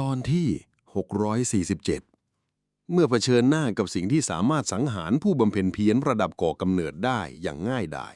ตอนที่ 647 เมื่อเผชิญหน้ากับสิ่งที่สามารถสังหารผู้บำเพ็ญเพียรระดับก่อกำเนิดได้อย่างง่ายดาย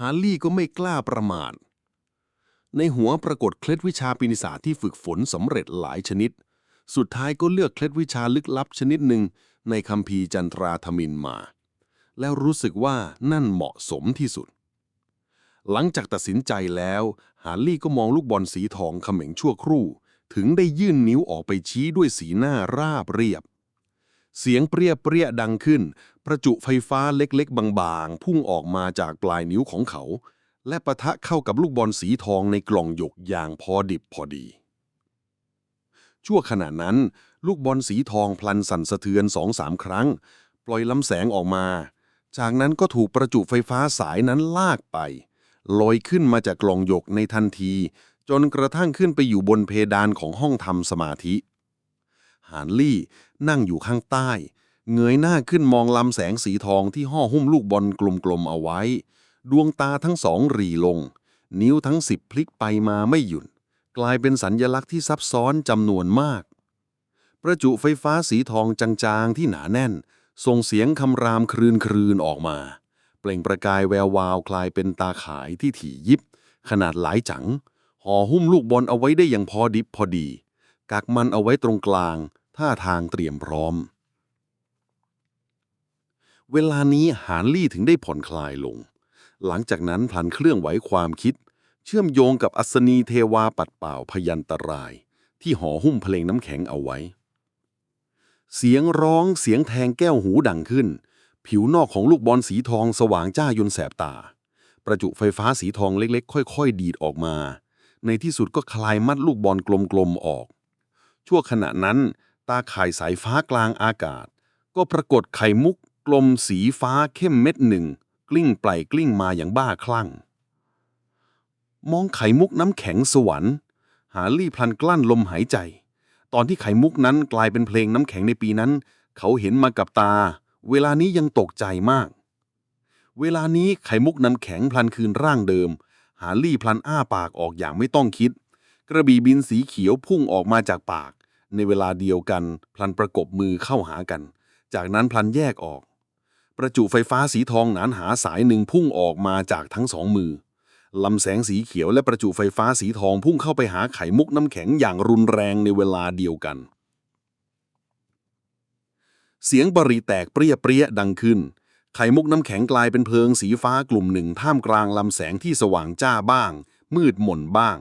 ฮาร์ลี่ก็ไม่กล้าประมาท ในหัวปรากฏเคล็ดวิชาปีนิสาที่ฝึกฝนสำเร็จหลายชนิด สุดท้ายก็เลือกเคล็ดวิชาลึกลับชนิดหนึ่งในคัมภีร์จันทราธมินมา แล้วรู้สึกว่านั่นเหมาะสมที่สุด หลังจากตัดสินใจแล้ว ฮาร์ลี่ก็มองลูกบอลสีทองเขม็งชั่วครู่ ถึงได้ยื่นนิ้วออกไปชี้ด้วยสีหน้าราบเรียบ เสียงเปรี้ยเปรี้ยดังขึ้น ประจุไฟฟ้าเล็กๆ บางๆ พุ่งออกมาจากปลายนิ้วของเขา และปะทะเข้ากับลูกบอลสีทองในกล่องหยกอย่างพอดิบพอดี ชั่วขณะนั้น ลูกบอลสีทองพลันสั่นสะเทือนสองสามครั้ง ปล่อยลำแสงออกมา จากนั้นก็ถูกประจุไฟฟ้าสายนั้นลากไปลอยขึ้นมาจากกล่องหยกในทันที จนกระทั่งขึ้นไปอยู่บนเพดานของห้องทำสมาธิฮานลี่นั่งอยู่ข้างใต้ เงยหน้าขึ้นมองลำแสงสีทองที่ห่อหุ้มลูกบอลกลมๆเอาไว้ ดวงตาทั้งสองหรีลง นิ้วทั้งสิบพลิกไปมาไม่หยุด กลายเป็นสัญญลักษณ์ที่ซับซ้อนจำนวนมาก ประจุไฟฟ้าสีทองจางๆที่หนาแน่น ส่งเสียงคำรามครืนครืนๆออกมา เปล่งประกายแวววาวคลายเป็นตาขายที่ถี่ยิบ ขนาดหลายจัง ห่อหุ้มลูกบอลเอาไว้ได้อย่างพอดิบพอดี กักมันเอาไว้ตรงกลาง ท่าทางเตรียมพร้อม เวลานี้หานลี่ถึงได้ผ่อนคลายลง หลังจากนั้นพลันเครื่องไหวความคิด เชื่อมโยงกับอัศนีเทวาปัดเป่าพยันตราย ที่ห่อหุ้มเพลงน้ำแข็งเอาไว้ เสียงร้องเสียงแทงแก้วหูดังขึ้น ผิวนอกของลูกบอลสีทองสว่างจ้ายนแสบตา ประจุไฟฟ้าสีทองเล็กๆ ค่อย ๆ ดีดออกมา ในที่สุดก็คลายมัดลูกบอลกลมๆออก ชั่วขณะนั้น ตาข่ายสายฟ้ากลางอากาศ ก็ปรากฏไข่มุกกลมสีฟ้าเข้มเม็ดหนึ่ง กลิ้งไปกลิ้งมาอย่างบ้าคลั่ง มองไข่มุกน้ำแข็งสวรรค์ หาลี่พลันกลั้นลมหายใจ ตอนที่ไข่มุกนั้นกลายเป็นเพลงน้ำแข็งในปีนั้น เขาเห็นมากับตา เวลานี้ยังตกใจมาก เวลานี้ไข่มุกน้ำแข็งพลันคืนร่างเดิมาลี่พลันอ้าปากออกอย่างไม่ต้องคิด กระบี่บินสีเขียวพุ่งออกมาจากปาก ในเวลาเดียวกัน พลันประกบมือเข้าหากัน จากนั้นพลันแยกออก ประจุไฟฟ้าสีทองหนานหาสายหนึ่งพุ่งออกมาจากทั้งสองมือลำแสงสีเขียวและประจุไฟฟ้าสีทองพุ่งเข้าไปหาไข่มุกน้ำแข็งอย่างรุนแรงในเวลาเดียวกัน เสียงบรีแตกเปรี้ยเปรี้ยดังขึ้น ไข่มุกน้ำแข็งกลายเป็นเพลิงสีฟ้ากลุ่มหนึ่งท่ามกลางลำแสงที่สว่างจ้าบ้าง มืดหม่นบ้าง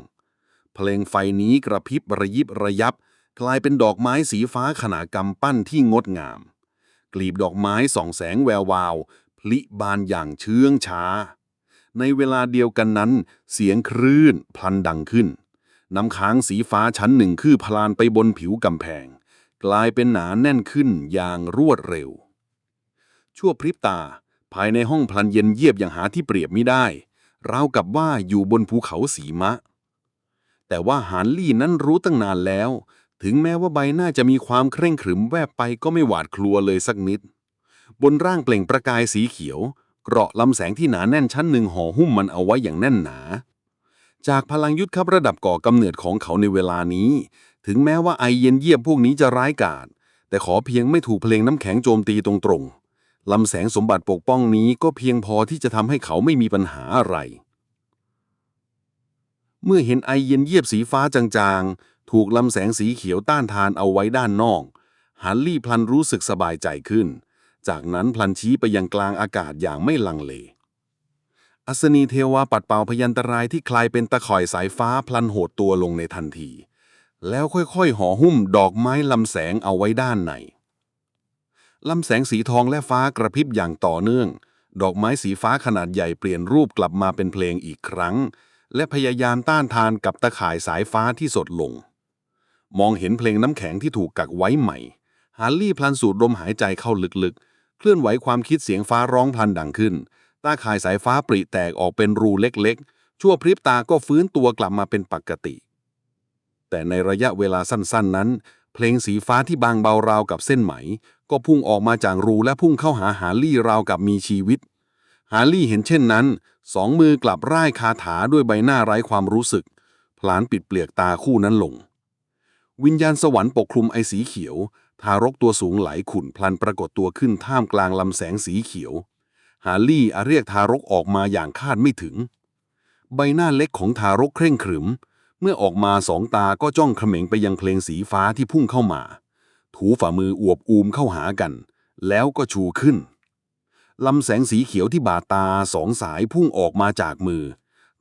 เพลงไฟนี้กระพริบระยิบระยับ กลายเป็นดอกไม้สีฟ้าขนากำปั้นที่งดงาม กลีบดอกไม้ส่องแสงแวววาว พลิบานอย่างเชื่องช้า ในเวลาเดียวกันนั้น เสียงคลื่นพลันดังขึ้น น้ำค้างสีฟ้าชั้นหนึ่งคือพลานไปบนผิวกำแพง กลายเป็นหนาแน่นขึ้นอย่างรวดเร็ว ชั่วพริบตา ภายในห้องพลันเย็นเยียบอย่างหาที่เปรียบไม่ได้ราวกับว่าอยู่บนภูเขาสีมะ แต่ว่าหานลี่นั้นรู้ตั้งนานแล้ว ถึงแม้ว่าใบหน้าจะมีความเคร่งขรึมแวบไปก็ไม่หวาดกลัวเลยสักนิด บนร่างเปล่งประกายสีเขียว เกราะลำแสงที่หนาแน่นชั้นหนึ่งห่อหุ้มมันเอาไว้อย่างแน่นหนา จากพลังยุทธครับระดับก่อกำเนิดของเขาในเวลานี้ ถึงแม้ว่าไอเย็นเยียบพวกนี้จะร้ายกาจแต่ขอเพียงไม่ถูกเพลงน้ำแข็งโจมตีตรงๆ ลำแสงสมบัติปกป้องนี้ก็เพียงพอที่จะทำให้เขาไม่มีปัญหาอะไร เมื่อเห็นไอเย็นเยียบสีฟ้าจางๆ ถูกลำแสงสีเขียวต้านทานเอาไว้ด้านนอกฮันลี่พลันรู้สึกสบายใจขึ้น จากนั้นพลันชี้ไปยังกลางอากาศอย่างไม่ลังเล อัศนีเทวาปัดเป่าพยันตรายที่คลายเป็นตะข่อยสายฟ้าพลันโหดตัวลงในทันที แล้วค่อยๆห่อหุ้มดอกไม้ลำแสงเอาไว้ด้านใน ลำแสงสีทองและฟ้ากระพริบอย่างต่อเนื่อง ดอกไม้สีฟ้าขนาดใหญ่เปลี่ยนรูปกลับมาเป็นเพลงอีกครั้ง และพยายามต้านทานกับตะข่ายสายฟ้าที่สดลง มองเห็นเพลงน้ำแข็งที่ถูกกักไว้ใหม่ ฮาร์ลี่พลันสูดลมหายใจเข้าลึกๆ เคลื่อนไหวความคิดเสียงฟ้าร้องพลันดังขึ้น ตาข่ายสายฟ้าปริแตกออกเป็นรูเล็กๆ ชั่วพริบตาก็ฟื้นตัวกลับมาเป็นปกติ แต่ในระยะเวลาสั้นๆนั้น เพลงสีฟ้าที่บางเบาราวกับเส้นไหม ก็พุ่งออกมาจากรูและพุ่งเข้าหาฮาร์ลี่ราวกับมีชีวิต ฮาร์ลี่เห็นเช่นนั้น สองมือกลับร่ายคาถาด้วยใบหน้าไร้ความรู้สึกพลานปิดเปลือกตาคู่นั้นลง วิญญาณสวรรค์ปกคลุมไอสีเขียว ทารกตัวสูงไหลขุ่นพลันปรากฏตัวขึ้นท่ามกลางลำแสงสีเขียว ฮาร์ลี่อาเรียกทารกออกมาอย่างคาดไม่ถึง ใบหน้าเล็กของทารกเคร่งขรึม เมื่อออกมาสองตาก็จ้องเขม็งไปยังเพลงสีฟ้าที่พุ่งเข้ามา ถูฝ่ามืออวบอูมเข้าหากัน แล้วก็ชูขึ้นลำแสงสีเขียวที่บาดตาสองสายพุ่งออกมาจากมือ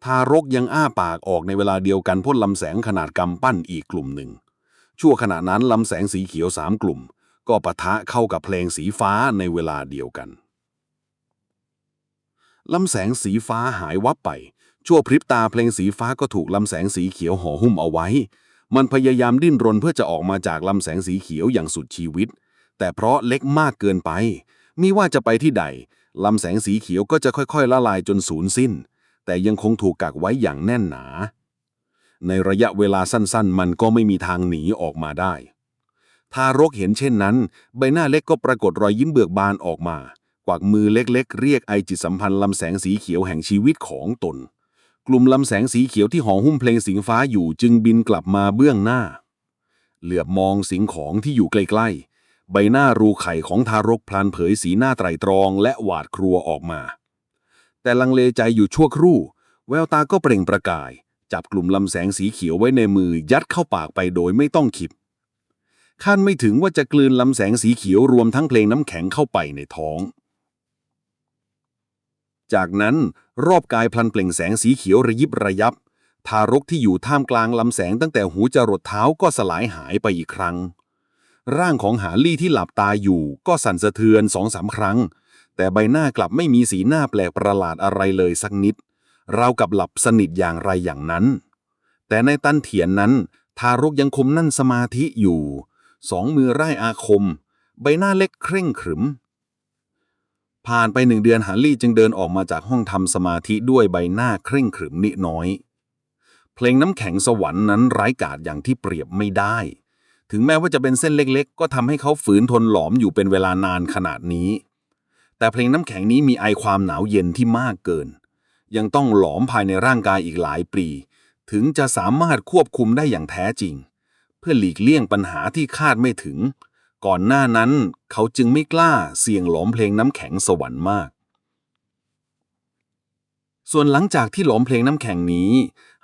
ทารกยังอ้าปากออกในเวลาเดียวกันพ่นลำแสงขนาดกำปั้นอีกกลุ่มหนึ่ง ชั่วขณะนั้นลำแสงสีเขียวสามกลุ่ม ก็ปะทะเข้ากับเพลงสีฟ้าในเวลาเดียวกันลำแสงสีฟ้าหายวับไป ชั่วพริบตาเพลงสีฟ้าก็ถูกลำแสงสีเขียวห่อหุ้มเอาไว้ มันพยายามดิ้นรนเพื่อจะออกมาจากลำแสงสีเขียวอย่างสุดชีวิต แต่เพราะเล็กมากเกินไป มิว่าจะไปที่ใดลำแสงสีเขียวก็จะค่อยๆ ละลายจนสูญสิ้น แต่ยังคงถูกกักไว้อย่างแน่นหนา ในระยะเวลาสั้นๆ มันก็ไม่มีทางหนีออกมาได้ ทารกเห็นเช่นนั้น ใบหน้าเล็กก็ปรากฏรอยยิ้มเบิกบานออกมา กวักมือเล็กๆ เรียกไอจิตสัมพันธ์ลำแสงสีเขียวแห่งชีวิตของตน กลุ่มลำแสงสีเขียวที่ห่อหุ้มเพลงสิงฟ้าอยู่จึงบินกลับมาเบื้องหน้า เหลือบมองสิ่งของที่อยู่ใกล้ๆ ใบหน้ารูไข่ของทารกพลันเผยสีหน้าไตรตรองและหวาดครัวออกมา แต่ลังเลใจอยู่ชั่วครู่ แววตาก็เปล่งประกาย จับกลุ่มลำแสงสีเขียวไว้ในมือยัดเข้าปากไปโดยไม่ต้องคิดคาดไม่ถึงว่าจะกลืนลำแสงสีเขียวรวมทั้งเพลงน้ำแข็งเข้าไปในท้อง จากนั้น รอบกายพลันเปล่งแสงสีเขียวระยิบระยับ ทารกที่อยู่ท่ามกลางลำแสงตั้งแต่หูจรดเท้าก็สลายหายไปอีกครั้ง ร่างของหาลี่ที่หลับตาอยู่ก็สั่นสะเทือนสองสามครั้ง แต่ใบหน้ากลับไม่มีสีหน้าแปลกประหลาดอะไรเลยสักนิดราวกับหลับสนิทอย่างไรอย่างนั้น แต่ในตันเถียนนั้น ทารกยังคมนั่นสมาธิอยู่ สองมือไร้อาคม ใบหน้าเล็กเคร่งขรึม ผ่านไปหนึ่งเดือนฮาร์ลี่จึงเดินออกมาจากห้องทำสมาธิด้วยใบหน้าเคร่งขรึมนิดน้อย เพลงน้ำแข็งสวรรค์นั้นไร้กาจอย่างที่เปรียบไม่ได้ ถึงแม้ว่าจะเป็นเส้นเล็กๆ ก็ทำให้เขาฝืนทนหลอมอยู่เป็นเวลานานขนาดนี้ แต่เพลงน้ำแข็งนี้มีไอความหนาวเย็นที่มากเกิน ยังต้องหลอมภายในร่างกายอีกหลายปี ถึงจะสามารถควบคุมได้อย่างแท้จริง เพื่อหลีกเลี่ยงปัญหาที่คาดไม่ถึง ก่อนหน้านั้นเขาจึงไม่กล้าเสี่ยงหลอมเพลงน้ำแข็งสวรรค์มาก ส่วนหลังจากที่หลอมเพลงน้ำแข็งนี้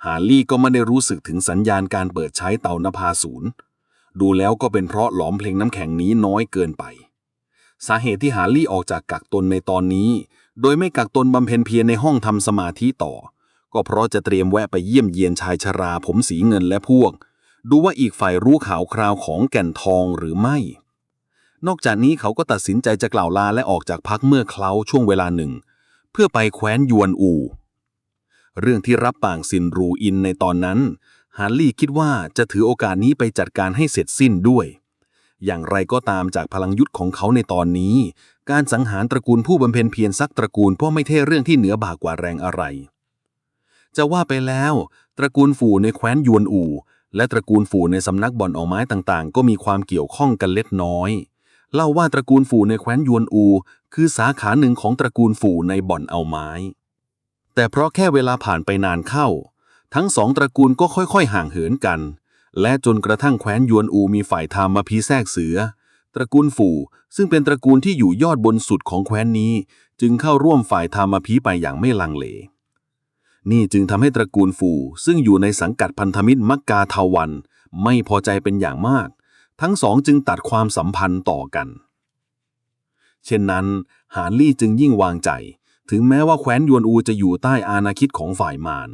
ฮาร์ลี่ก็ไม่ได้รู้สึกถึงสัญญาณการเปิดใช้เตานภาศูนย์ดูแล้วก็เป็นเพราะหลอมเพลงน้ำแข็งนี้น้อยเกินไป สาเหตุที่ฮาร์ลี่ออกจากกักตนในตอนนี้ โดยไม่กักตนบำเพ็ญเพียรในห้องทำสมาธิต่อ ก็เพราะจะเตรียมแวะไปเยี่ยมเยียนชายชราผมสีเงินและพวก ดูว่าอีกฝ่ายรู้ข่าวคราวของแก่นทองหรือไม่ นอกจากนี้เขาก็ตัดสินใจจะกล่าวลาและออกจากพักเมื่อเคล้าช่วงเวลาหนึ่ง เพื่อไปแคว้นยวนอู เรื่องที่รับปางซินรูอินในตอนนั้นฮาร์ลี่คิดว่าจะถือโอกาสนี้ไปจัดการให้เสร็จสิ้นด้วย อย่างไรก็ตามจากพลังยุทธของเขาในตอนนี้ การสังหารตระกูลผู้บำเพ็ญเพียรสักตระกูลก็ไม่ใช่เรื่องที่เหนือบ่ากว่าแรงอะไร จะว่าไปแล้ว ตระกูลฝูในแคว้นยวนอู และตระกูลฝูในสำนักบ่อนเอาไม้ต่างๆ ก็มีความเกี่ยวข้องกันเล็กน้อย เล่าว่าตระกูลฝูในแคว้นยวนอู คือสาขาหนึ่งของตระกูลฝูในบ่อนเอาไม้ แต่เพราะแค่เวลาผ่านไปนานเข้า ทั้งสองตระกูลก็ค่อยๆห่างเหินกัน และจนกระทั่งแคว้นยวนอูมีฝ่ายทามาพีแทรกเสือ ตระกูลฝูซึ่งเป็นตระกูลที่อยู่ยอดบนสุดของแคว้นนี้ จึงเข้าร่วมฝ่ายทามาพีไปอย่างไม่ลังเล นี่จึงทำให้ตระกูลฝูซึ่งอยู่ในสังกัดพันธมิตรมักกาทาวัน ไม่พอใจเป็นอย่างมาก ทั้งสองจึงตัดความสัมพันธ์ต่อกัน เช่นนั้นฮาร์ลี่จึงยิ่งวางใจ ถึงแม้ว่าแคว้นยวนอูจะอยู่ใต้อาณาคิดของฝ่ายมาร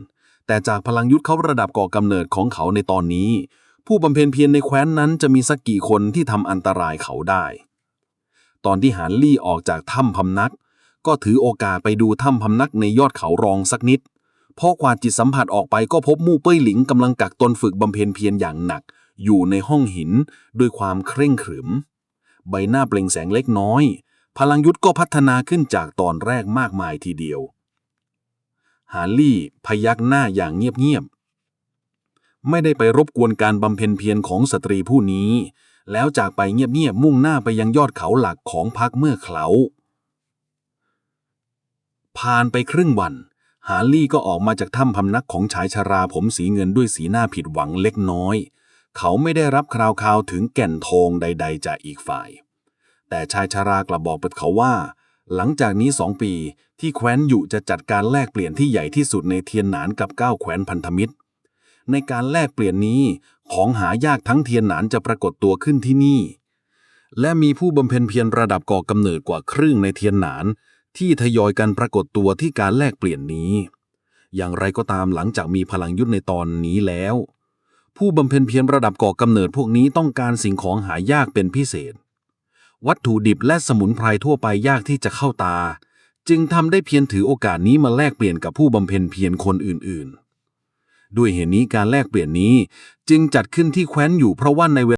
แต่จากพลังยุทธเขาระดับก่อกำเนิดของเขาในตอนนี้ ผู้บำเพ็ญเพียรในแคว้นนั้นจะมีสักกี่คนที่ทำอันตรายเขาได้ ตอนที่ฮาร์ลี่ออกจากถ้ำพำนัก ก็ถือโอกาสไปดูถ้ำพำนักในยอดเขารองสักนิดพอกวาดจิตสัมผัสออกไปก็พบมู่เป้ยหลิงกำลังกักตนฝึกบำเพ็ญเพียรอย่างหนัก อยู่ในห้องหินด้วยความเคร่งขรึม ใบหน้าเปล่งแสงเล็กน้อย พลังยุทธก็พัฒนาขึ้นจากตอนแรกมากมายทีเดียว ฮาร์ลี่พยักหน้าอย่างเงียบๆ ไม่ได้ไปรบกวนการบำเพ็ญเพียรของสตรีผู้นี้ แล้วจากไปเงียบๆ มุ่งหน้าไปยังยอดเขาหลักของพักเมื่อเขาผ่านไปครึ่งวัน ฮาร์ลี่ก็ออกมาจากถ้ำพำนักของชายชราผมสีเงินด้วยสีหน้าผิดหวังเล็กน้อย เขาไม่ได้รับคราวคราวถึงแก่นทองใด ๆ จากอีกฝ่าย แต่ชายชารากลับบอกกับเขาว่า หลังจากนี้สองปีที่แคว้นอยู่จะจัดการแลกเปลี่ยนที่ใหญ่ที่สุดในเทียนหนานกับเก้าแคว้นพันธมิตร ในการแลกเปลี่ยนนี้ของหายากทั้งเทียนหนานจะปรากฏตัวขึ้นที่นี่ และมีผู้บำเพ็ญเพียรระดับก่อกำเนิดกว่าครึ่งในเทียนหนาน ที่ทยอยกันปรากฏตัวที่การแลกเปลี่ยนนี้ อย่างไรก็ตามหลังจากมีพลังยุทธในตอนนี้แล้ว ผู้บำเพ็ญเพียรระดับก่อกำเนิดพวกนี้ต้องการสิ่งของหายากเป็นพิเศษ วัตถุดิบและสมุนไพรทั่วไปยากที่จะเข้าตา จึงทำได้เพียงถือโอกาสนี้มาแลกเปลี่ยนกับผู้บำเพ็ญเพียรคนอื่นๆ ด้วยเหตุนี้การแลกเปลี่ยนนี้จึงจัดขึ้นที่แคว้นอยู่เพราะว่าในเว